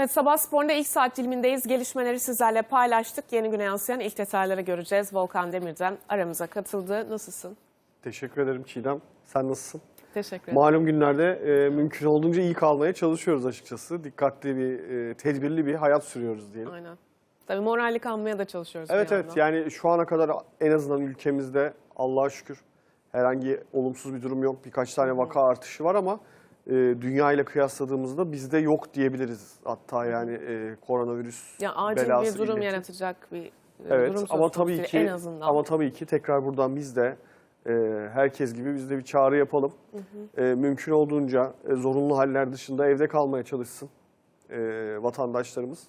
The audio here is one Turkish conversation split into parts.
Evet Sabah Spor'da ilk saat dilimindeyiz. Gelişmeleri sizlerle paylaştık. Yeni güne yansıyan ilk detayları göreceğiz. Volkan Demir'den aramıza katıldı. Nasılsın? Teşekkür ederim Çiğdem. Sen nasılsın? Teşekkür ederim. Malum günlerde e, mümkün olduğunca iyi kalmaya çalışıyoruz açıkçası. Dikkatli bir, e, tedbirli bir hayat sürüyoruz diyelim. Aynen. Tabii moralli kalmaya da çalışıyoruz. Evet evet yandan. yani şu ana kadar en azından ülkemizde Allah'a şükür herhangi olumsuz bir durum yok. Birkaç tane vaka artışı var ama e, dünya ile kıyasladığımızda bizde yok diyebiliriz. Hatta yani e, koronavirüs Ya acil belası bir durum illeti. yaratacak bir e, Evet durum ama tabii ki en azından. ama tabii ki tekrar buradan biz de e, herkes gibi biz de bir çağrı yapalım. E, mümkün olduğunca e, zorunlu haller dışında evde kalmaya çalışsın e, vatandaşlarımız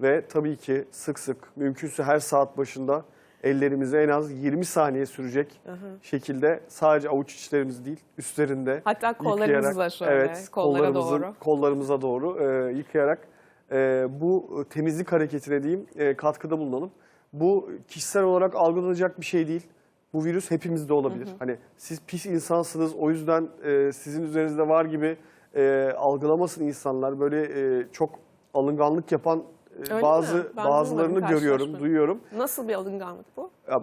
ve tabii ki sık sık mümkünse her saat başında ellerimizi en az 20 saniye sürecek şekilde sadece avuç içlerimiz değil üstlerinde Hatta kollarımızla şöyle, evet, kollara doğru. kollarımıza doğru e, yıkayarak e, bu temizlik hareketine diyeyim e, katkıda bulunalım. Bu kişisel olarak algılanacak bir şey değil. Bu virüs hepimizde olabilir. Hani siz pis insansınız o yüzden e, sizin üzerinizde var gibi e, algılamasın insanlar. Böyle e, çok alınganlık yapan Öyle bazı bazılarını görüyorum, duyuyorum. Nasıl bir alınganlık bu? Ya,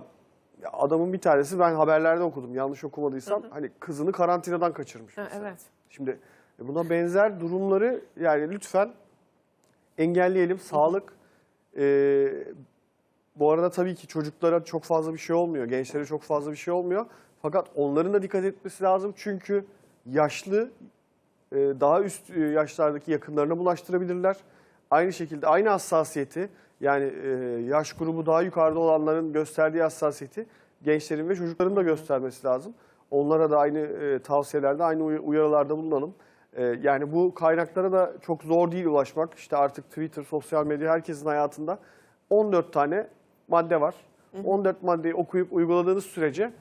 ya adamın bir tanesi ben haberlerde okudum yanlış okumadıysam hani kızını karantinadan kaçırmış. Ha, evet. Şimdi e, buna benzer durumları yani lütfen engelleyelim. Sağlık e, bu arada tabii ki çocuklara çok fazla bir şey olmuyor. Gençlere çok fazla bir şey olmuyor. Fakat onların da dikkat etmesi lazım. Çünkü yaşlı e, daha üst e, yaşlardaki yakınlarına bulaştırabilirler. Aynı şekilde aynı hassasiyeti yani e, yaş grubu daha yukarıda olanların gösterdiği hassasiyeti gençlerin ve çocukların da göstermesi lazım. Onlara da aynı e, tavsiyelerde, aynı uy- uyarılarda bulunalım. E, yani bu kaynaklara da çok zor değil ulaşmak. İşte artık Twitter, sosyal medya herkesin hayatında 14 tane madde var. 14 maddeyi okuyup uyguladığınız sürece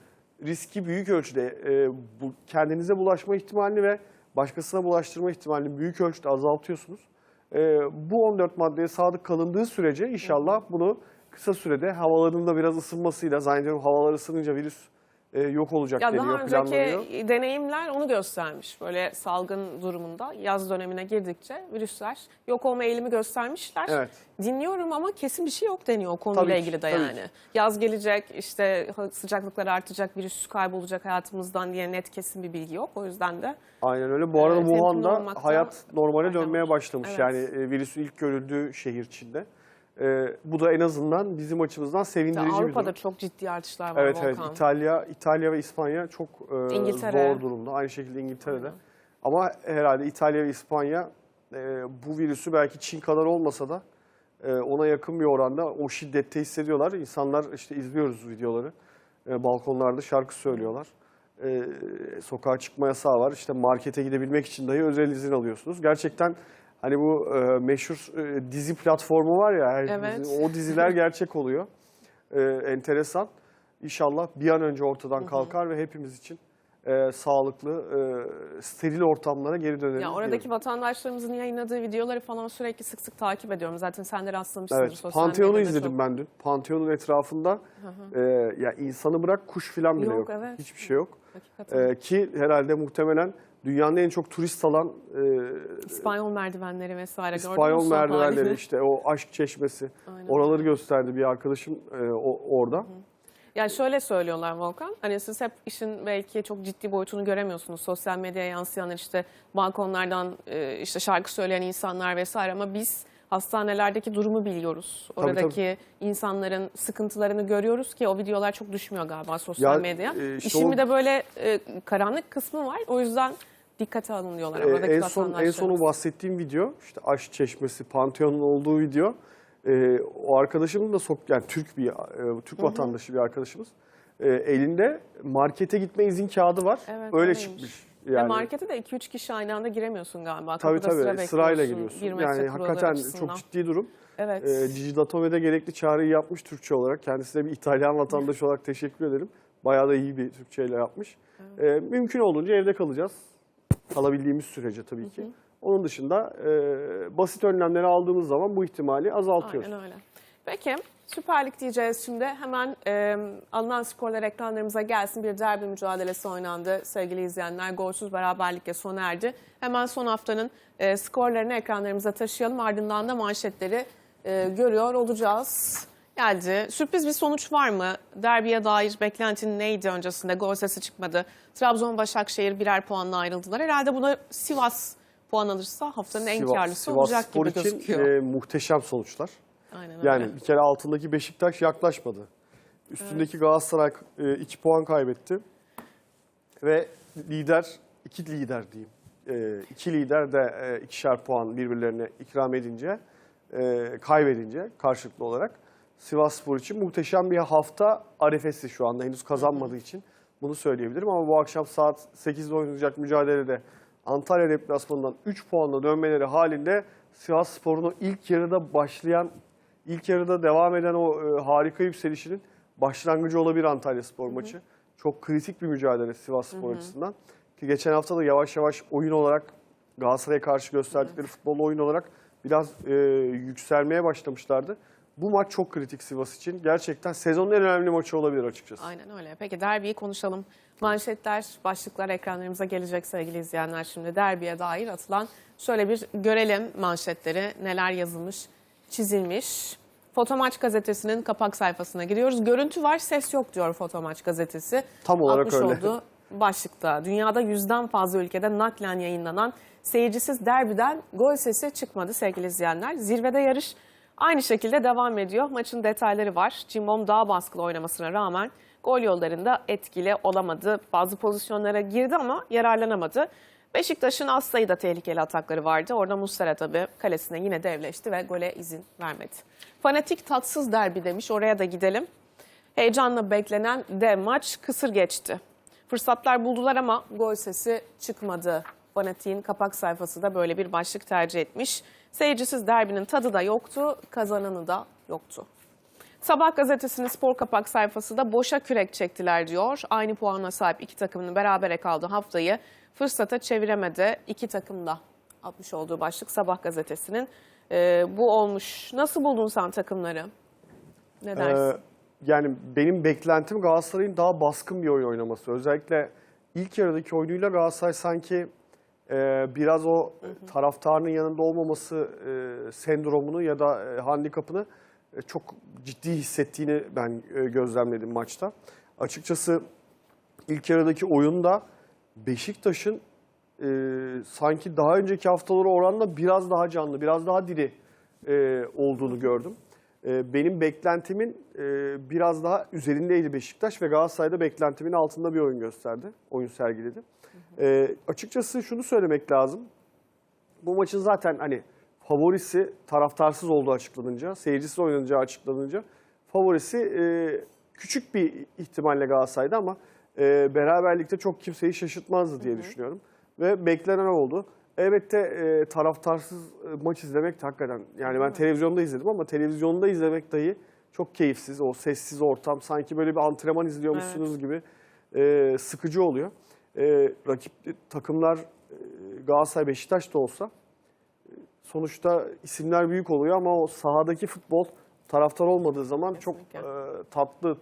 riski büyük ölçüde e, bu, kendinize bulaşma ihtimalini ve başkasına bulaştırma ihtimalini büyük ölçüde azaltıyorsunuz. E, bu 14 maddeye sadık kalındığı sürece inşallah bunu kısa sürede havaların da biraz ısınmasıyla zannediyorum havalar ısınınca virüs e, yok olacak Ya deniyor, daha planlanıyor. önceki deneyimler onu göstermiş. Böyle salgın durumunda yaz dönemine girdikçe virüsler yok olma eğilimi göstermişler. Evet. Dinliyorum ama kesin bir şey yok deniyor o konuyla Tabii ilgili de tabii yani. ki. Yaz gelecek işte sıcaklıklar artacak virüs kaybolacak hayatımızdan diye net kesin bir bilgi yok. O yüzden de Aynen öyle. Bu arada temkinli Wuhan'da hayat normale dönmeye başlamış. Evet. Yani e, virüsün ilk görüldüğü şehir Çin'de. E, bu da en azından bizim açımızdan sevindirici bir Avrupa'da durum. çok ciddi artışlar var Evet evet Volkan. İtalya, İtalya ve İspanya çok e, İngiltere. zor durumda. Aynı şekilde İngiltere'de. Ama herhalde İtalya ve İspanya e, bu virüsü belki Çin kadar olmasa da e, ona yakın bir oranda o şiddette hissediyorlar. İnsanlar işte izliyoruz videoları. E, balkonlarda şarkı söylüyorlar. E, sokağa çıkma yasağı var. İşte markete gidebilmek için dahi özel izin alıyorsunuz. Gerçekten hani bu e, meşhur e, dizi platformu var ya Evet. dizi- o diziler gerçek oluyor. E, enteresan. İnşallah bir an önce ortadan kalkar ve hepimiz için e, sağlıklı, e, steril ortamlara geri döneriz. Ya oradaki diyorum. vatandaşlarımızın yayınladığı videoları falan sürekli sık sık takip ediyorum. Zaten sen de rastlamışsındır Evet, sosyal Pantheon'u izledim çok. ben dün. Pantheon'un etrafında e, ya insanı bırak kuş falan bile Yok, yok. evet. Hiçbir şey yok. Hakikaten. E, ki herhalde muhtemelen dünyanın en çok turist alan e, İspanyol merdivenleri vesaire İspanyol merdivenleri halini? işte o aşk çeşmesi. Aynen. Oraları gösterdi bir arkadaşım e, o, orada. Yani şöyle söylüyorlar Volkan. Hani siz hep işin belki çok ciddi boyutunu göremiyorsunuz. Sosyal medyaya yansıyanlar işte balkonlardan e, işte şarkı söyleyen insanlar vesaire ama biz hastanelerdeki durumu biliyoruz. Tabii, Oradaki insanların sıkıntılarını görüyoruz ki o videolar çok düşmüyor galiba sosyal Ya, medyaya. e, işte İşin o- bir de böyle e, karanlık kısmı var. O yüzden dikkate alın diyorlar en son en sonu bahsettiğim video işte Aşk Çeşmesi, Pantheon'un olduğu video. Ee, o arkadaşımın da sok yani Türk bir e, Türk vatandaşı bir arkadaşımız. Ee, elinde markete gitme izin kağıdı var. Evet, Öyle öyleymiş. çıkmış. Ve Yani markete de 2-3 kişi aynı anda giremiyorsun galiba. tabii Kapıda sıra tabii sırayla bekliyorsun, giriyorsun. Yani hakikaten açısından. çok ciddi durum. Evet. Ee, Cici Datome de gerekli çağrıyı yapmış Türkçe olarak. Kendisine bir İtalyan vatandaşı olarak teşekkür ederim. Bayağı da iyi bir Türkçeyle yapmış. Ee, mümkün olduğunca evde kalacağız. Kalabildiğimiz sürece tabii ki. Onun dışında e, basit önlemleri aldığımız zaman bu ihtimali azaltıyoruz. Aynen öyle. Peki Süper Lig diyeceğiz şimdi. Hemen e, alınan skorlar ekranlarımıza gelsin. Bir derbi mücadelesi oynandı sevgili izleyenler. Golsüz beraberlikle sona erdi. Hemen son haftanın e, skorlarını ekranlarımıza taşıyalım. Ardından da manşetleri e, görüyor olacağız. Geldi. Sürpriz bir sonuç var mı? Derbiye dair beklentin neydi öncesinde? Gol sesi çıkmadı. Trabzon, Başakşehir birer puanla ayrıldılar. Herhalde buna Sivas puan alırsa haftanın en Sivas- karlısı Sivas olacak Spor gibi için gözüküyor. e, muhteşem sonuçlar. Aynen öyle. Yani bir kere altındaki Beşiktaş yaklaşmadı. Üstündeki Galatasaray e, iki puan kaybetti. Ve lider, iki lider diyeyim. E, iki lider de e, ikişer puan birbirlerine ikram edince, e, kaybedince karşılıklı olarak Sivas Spor için muhteşem bir hafta arefesi şu anda. Henüz kazanmadığı için bunu söyleyebilirim. Ama bu akşam saat 8'de oynanacak mücadelede Antalya deplasmanından 3 puanla dönmeleri halinde Sivas Spor'un o ilk yarıda başlayan, ilk yarıda devam eden o e, harika yükselişinin başlangıcı olabilir Antalya Spor maçı. Çok kritik bir mücadele Sivas Spor açısından. Ki geçen hafta da yavaş yavaş oyun olarak Galatasaray'a karşı gösterdikleri futbol oyun olarak biraz e, yükselmeye başlamışlardı. Bu maç çok kritik Sivas için. Gerçekten sezonun en önemli maçı olabilir açıkçası. Aynen öyle. Peki derbiyi konuşalım. Manşetler, başlıklar ekranlarımıza gelecek sevgili izleyenler. Şimdi derbiye dair atılan şöyle bir görelim manşetleri. Neler yazılmış, çizilmiş. Fotomaç gazetesinin kapak sayfasına giriyoruz. Görüntü var, ses yok diyor Fotomaç gazetesi. Tam olarak Atmış öyle. olduğu başlıkta. Dünyada yüzden fazla ülkede naklen yayınlanan seyircisiz derbiden gol sesi çıkmadı sevgili izleyenler. Zirvede yarış aynı şekilde devam ediyor. Maçın detayları var. Cimbom daha baskılı oynamasına rağmen gol yollarında etkili olamadı. Bazı pozisyonlara girdi ama yararlanamadı. Beşiktaş'ın az sayıda tehlikeli atakları vardı. Orada Muslera tabii kalesine yine devleşti ve gole izin vermedi. Fanatik tatsız derbi demiş. Oraya da gidelim. Heyecanla beklenen dev maç kısır geçti. Fırsatlar buldular ama gol sesi çıkmadı. Fanatik'in kapak sayfası da böyle bir başlık tercih etmiş. Seyircisiz derbinin tadı da yoktu, kazananı da yoktu. Sabah gazetesinin spor kapak sayfası da boşa kürek çektiler diyor. Aynı puana sahip iki takımın berabere kaldığı haftayı fırsata çeviremedi. İki takım da atmış olduğu başlık Sabah gazetesinin. Ee, bu olmuş. Nasıl buldun sen takımları? Ne dersin? Ee, yani benim beklentim Galatasaray'ın daha baskın bir oyun oynaması. Özellikle ilk yarıdaki oyunuyla Galatasaray sanki e, biraz o e, taraftarının yanında olmaması e, sendromunu ya da e, handikapını e, çok ciddi hissettiğini ben e, gözlemledim maçta. Açıkçası ilk yarıdaki oyunda Beşiktaş'ın e, sanki daha önceki haftalara oranla biraz daha canlı, biraz daha diri e, olduğunu gördüm. E, benim beklentimin e, biraz daha üzerindeydi Beşiktaş ve Galatasaray'da beklentimin altında bir oyun gösterdi, oyun sergiledi. E, açıkçası şunu söylemek lazım. Bu maçın zaten hani favorisi taraftarsız olduğu açıklanınca, seyircisiz oynanacağı açıklanınca favorisi e, küçük bir ihtimalle Galatasaray'da ama e, beraberlikte çok kimseyi şaşırtmazdı diye düşünüyorum. Ve beklenen oldu. Elbette e, taraftarsız e, maç izlemek de hakikaten yani ben televizyonda izledim ama televizyonda izlemek dahi çok keyifsiz. O sessiz ortam sanki böyle bir antrenman izliyormuşsunuz gibi e, sıkıcı oluyor. E, rakip takımlar e, Galatasaray Beşiktaş da olsa sonuçta isimler büyük oluyor ama o sahadaki futbol taraftar olmadığı zaman çok Kesinlikle. e, tatlı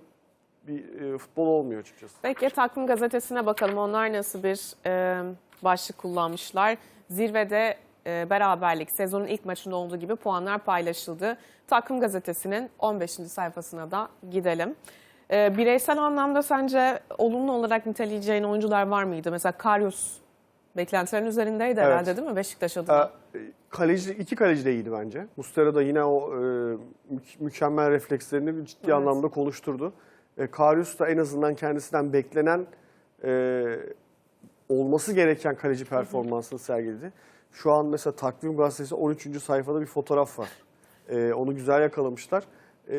bir e, futbol olmuyor açıkçası. Peki takvim gazetesine bakalım. Onlar nasıl bir e, başlık kullanmışlar? Zirvede e, beraberlik sezonun ilk maçında olduğu gibi puanlar paylaşıldı. Takvim gazetesinin 15. sayfasına da gidelim. E, bireysel anlamda sence olumlu olarak niteleyeceğin oyuncular var mıydı? Mesela Karius beklentilerin üzerindeydi Evet. herhalde değil mi Beşiktaş adına? E, kaleci, iki kaleci de iyiydi bence. Mustera da yine o e, mü- mükemmel reflekslerini ciddi Evet. anlamda konuşturdu. E, Karius da en azından kendisinden beklenen e, olması gereken kaleci performansını sergiledi. Şu an mesela Takvim Gazetesi 13. sayfada bir fotoğraf var. E, onu güzel yakalamışlar. E,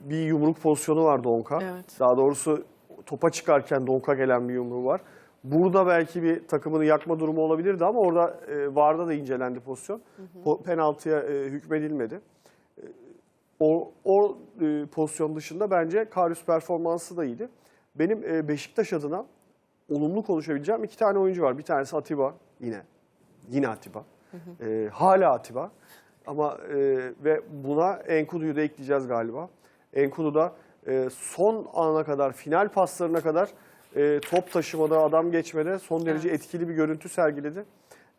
bir yumruk pozisyonu var Donka. Evet. Daha doğrusu topa çıkarken Donka gelen bir yumruğu var. Burada belki bir takımını yakma durumu olabilirdi ama orada e, VAR'da da incelendi pozisyon. Po- penaltıya e, hükmedilmedi. E, o o e, pozisyon dışında bence Karius performansı da iyiydi. Benim e, Beşiktaş adına olumlu konuşabileceğim iki tane oyuncu var. Bir tanesi Atiba yine. Yine Atiba. E, hala Atiba. Ama e, ve buna Enkudu'yu da ekleyeceğiz galiba. Enkudu da e, son ana kadar, final paslarına kadar e, top taşımada, adam geçmede son derece etkili bir görüntü sergiledi.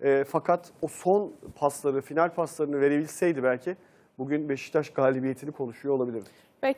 E, fakat o son pasları, final paslarını verebilseydi belki bugün Beşiktaş galibiyetini konuşuyor olabilirdi. Peki